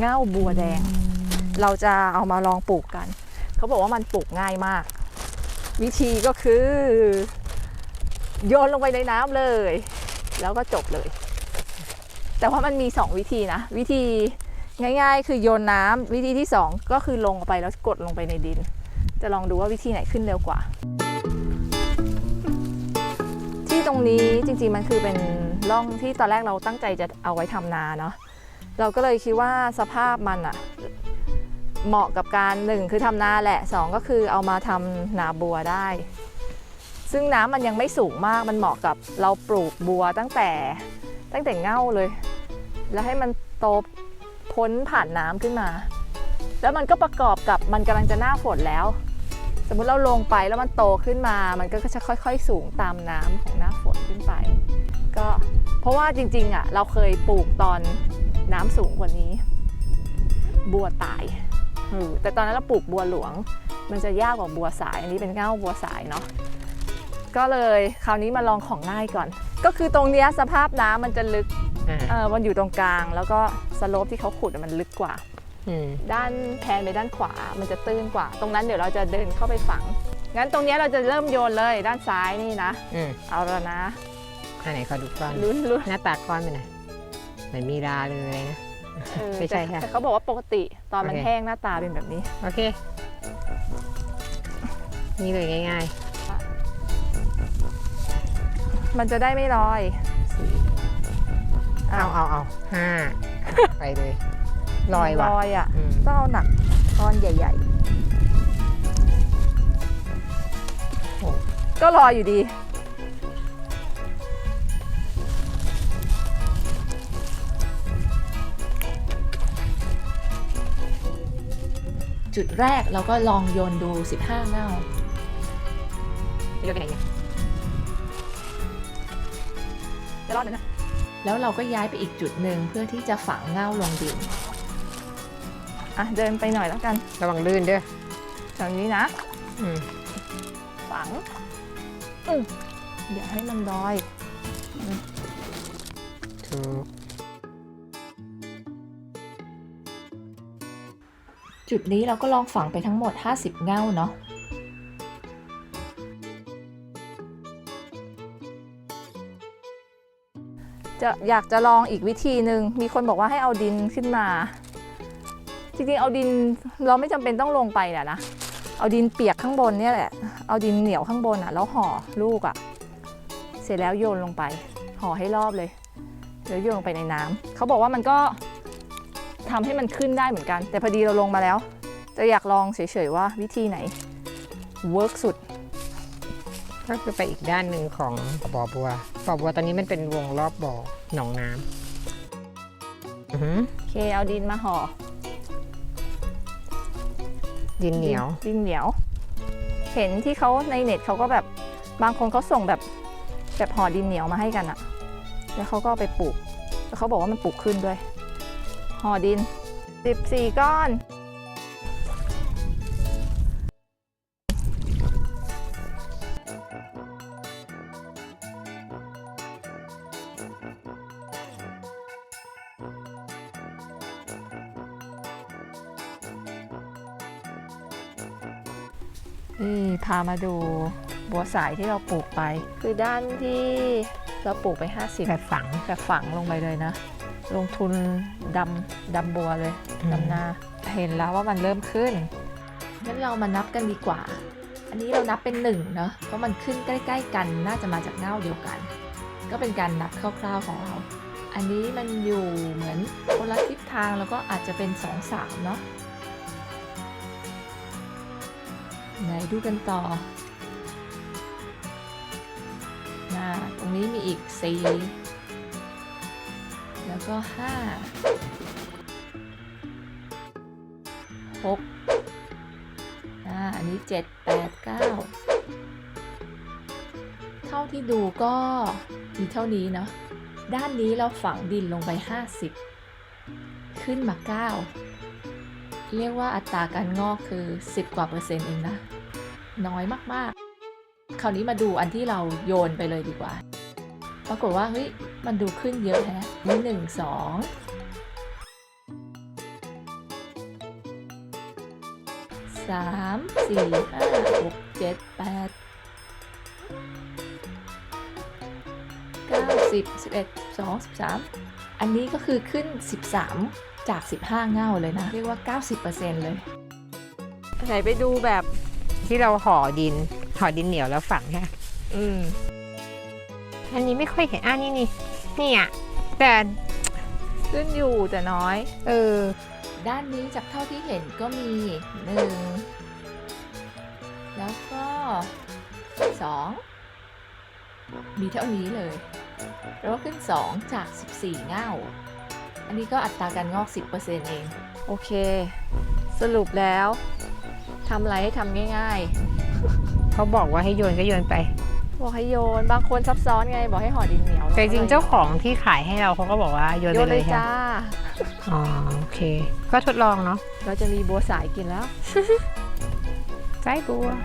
เง่าบัวแดง เราจะเอามาลองปลูกกัน เขาบอกว่ามันปลูกง่ายมาก วิธีก็คือ โยนลงไปในน้ำเลย แล้วก็จบเลย แต่ว่ามันมี 2 วิธีนะ วิธีง่าย ๆ คือโยนน้ำวิธีที่ 2 ก็คือลงไปแล้วกดลงไปในดิน จะลองดูว่าวิธีไหนขึ้นเร็วกว่า ที่ตรงนี้จริงๆมันคือเป็นร่องที่ตอนแรกเราตั้งใจจะเอาไว้ทำนาเนาะ เราก็เลยคิดว่าสภาพมันอะเหมาะกับการหนึ่งคือทำนาแหละสองก็คือเอามาทำนาบัวได้ ซึ่งน้ำมันยังไม่สูงมากมันเหมาะกับเราปลูกบัวตั้งแต่ตั้งแต่เง่าเลย แล้วให้มันโตพ้นผ่านน้ำขึ้นมา แล้วมันก็ประกอบกับมันกำลังจะหน้าฝนแล้ว สมมุติเราลงไปแล้วมันโตขึ้นมา มันก็จะค่อย ๆ สูงตามน้ำของหน้าฝนขึ้นไป ก็เพราะว่าจริงๆอะเราเคยปลูกตอน น้ำสูงกว่านี้ บัวตายเออแต่ตอนนั้นเราปลูกบัวหลวง มันจะยากกว่าบัวสาย อันนี้เป็นเง่าบัวสายเนาะก็เลยคราวนี้มาลองของง่ายก่อน ก็คือตรงเนี้ยสภาพน้ำมันจะลึกอ่าเออมันอยู่ตรงกลาง แล้วก็สโลปที่เขาขุดอะมันลึกกว่าอืมด้านแพนไปด้านขวา มันจะตื้นกว่า ตรงนั้นเดี๋ยวเราจะเดินเข้าไปฝัง งั้นตรงเนี้ยเราจะเริ่มโยนเลยด้านซ้ายนี่นะอืมเอาแล้วนะอันไหนขอดูก้อน ลุ้นลุ้นหน้าตาก้อนเป็นไง เหมือนมีราเลยนะ เออไม่ใช่แต่ค่ะแต่เขาบอกว่าปกติตอนมันโอเค แห้งหน้าตาเป็นแบบนี้ โอเค นี่เลยง่ายมันจะได้ไม่ลอยๆสี่เอาเอาเอาห้าไปเลย ลอยว่ะลอยอะ อืมต้องเอาหนักก้อนใหญ่โอ้ ๆ ก็ลอยอยู่ดี จุดแรกเราก็ลองโยนดู 15เง่าโยนไปไหนเนี่ยจะรอดไหมนะแล้วเราก็ย้ายไปอีกจุดหนึ่งเพื่อที่จะฝังเง่าลงดิน อะเดินไปหน่อยแล้วกันระวังลื่นด้วยแถวนี้นะอืมฝังอืมอย่าให้มันลอย ถูก จุดนี้เราก็ลองฝังไปทั้งหมด 50 เง่าเนาะจะอยากจะลองอีกวิธีหนึ่งมีคนบอกว่าให้เอาดินขึ้นมา จริงๆ เอาดินเราไม่จำเป็นต้องลงไปนะนะ เอาดินเปียกข้างบนเนี่ยแหละ เอาดินเหนียวข้างบนอะ แล้วห่อลูกอะ เสร็จแล้วโยนลงไป ห่อให้รอบเลย แล้วโยนลงไปในน้ำเขาบอกว่ามันก็ ทำให้มันขึ้นได้เหมือนกัน แต่พอดีเราลงมาแล้ว จะอยากลองเฉยๆว่าวิธีไหนเวิร์กสุด ก็คือไปอีกด้านหนึ่งของบ่อบัวบ่อบัวตอนนี้มันเป็นวงรอบบ่อหนองน้ำอือหือโอเคเอาดินมาห่อดินเหนียวดินเหนียว เห็นที่เขาในเน็ตเขาก็แบบบางคนเขาส่งแบบแบบห่อดินเหนียวมาให้กันอะแล้วเขาก็เอาไปปลูก แล้วเขาบอกว่ามันปลูกขึ้นด้วย ห่อดิน 14 ก้อน นี่พามาดูบัวสายที่เราปลูกไป คือด้านที่เราปลูกไป 50แบบฝังแบบฝังลงไปเลยนะ ลงทุนดำดำบัวเลยอืมดำนาเห็นแล้วว่ามันเริ่มขึ้นงั้นเรามานับกันดีกว่า อันนี้เรานับเป็นหนึ่งเนาะเพราะมันขึ้นใกล้ ๆ กันน่าจะมาจากเง่าเดียวกัน ก็เป็นการนับคร่าวๆของเรา อันนี้มันอยู่เหมือนคนละทิศทางแล้วก็อาจจะเป็นสองสามเนาะไหนดูกันต่อนะตรงนี้มีอีกสี่ แล้วก็ห้าหกอ่าอันนี้เจ็ดแปดเก้าเท่าที่ดูก็มีเท่านี้เนาะด้านนี้เราฝังดินลงไป 50 ขึ้นมา 9 เรียกว่าอัตราการงอกคือ 10 กว่าเปอร์เซ็นต์เองนะ น้อยมากๆ คราวนี้มาดูอันที่เราโยนไปเลยดีกว่า ปรากฏว่าเฮ้ย มันดูขึ้นเยอะนะนี่หนึ่งสองสามสี่ห้าหกเจ็ดแปดเก้าสิบสิบเอ็ดสองสิบสามอันนี้ก็คือขึ้นสิบสามจากสิบห้าเง่าเลยนะ เรียกว่าเก้าสิบเปอร์เซ็นเลยไหนไปดูแบบที่เราห่อดินห่อดินเหนียวแล้วฝังค่ะอืม อันนี้ไม่ค่อยเห็นอ่านี่นี่นี่อะแต่ขึ้นอยู่แต่น้อย เออ ด้านนี้จากเท่าที่เห็นก็มีหนึ่งแล้วก็สองมีเท่านี้เลยแล้วก็ขึ้น 2 จาก 14 เง่า อันนี้ก็อัตราการงอก 10%เอง โอเค สรุปแล้วทำอะไรให้ทำง่ายเขาบอกว่าให้โยนก็โยนไปๆ บอกให้โยน บางคนซับซ้อนไงบอกให้ห่อดินเหนียวแต่จริงๆเจ้าของที่ขายให้เราเขาก็บอกว่าโยนโยไปนเลเลยยค่ะจ้าอ๋อโอเค ก็ทดลองเนาะเราจะมีบัวสายกินแล้วไส้บัวบ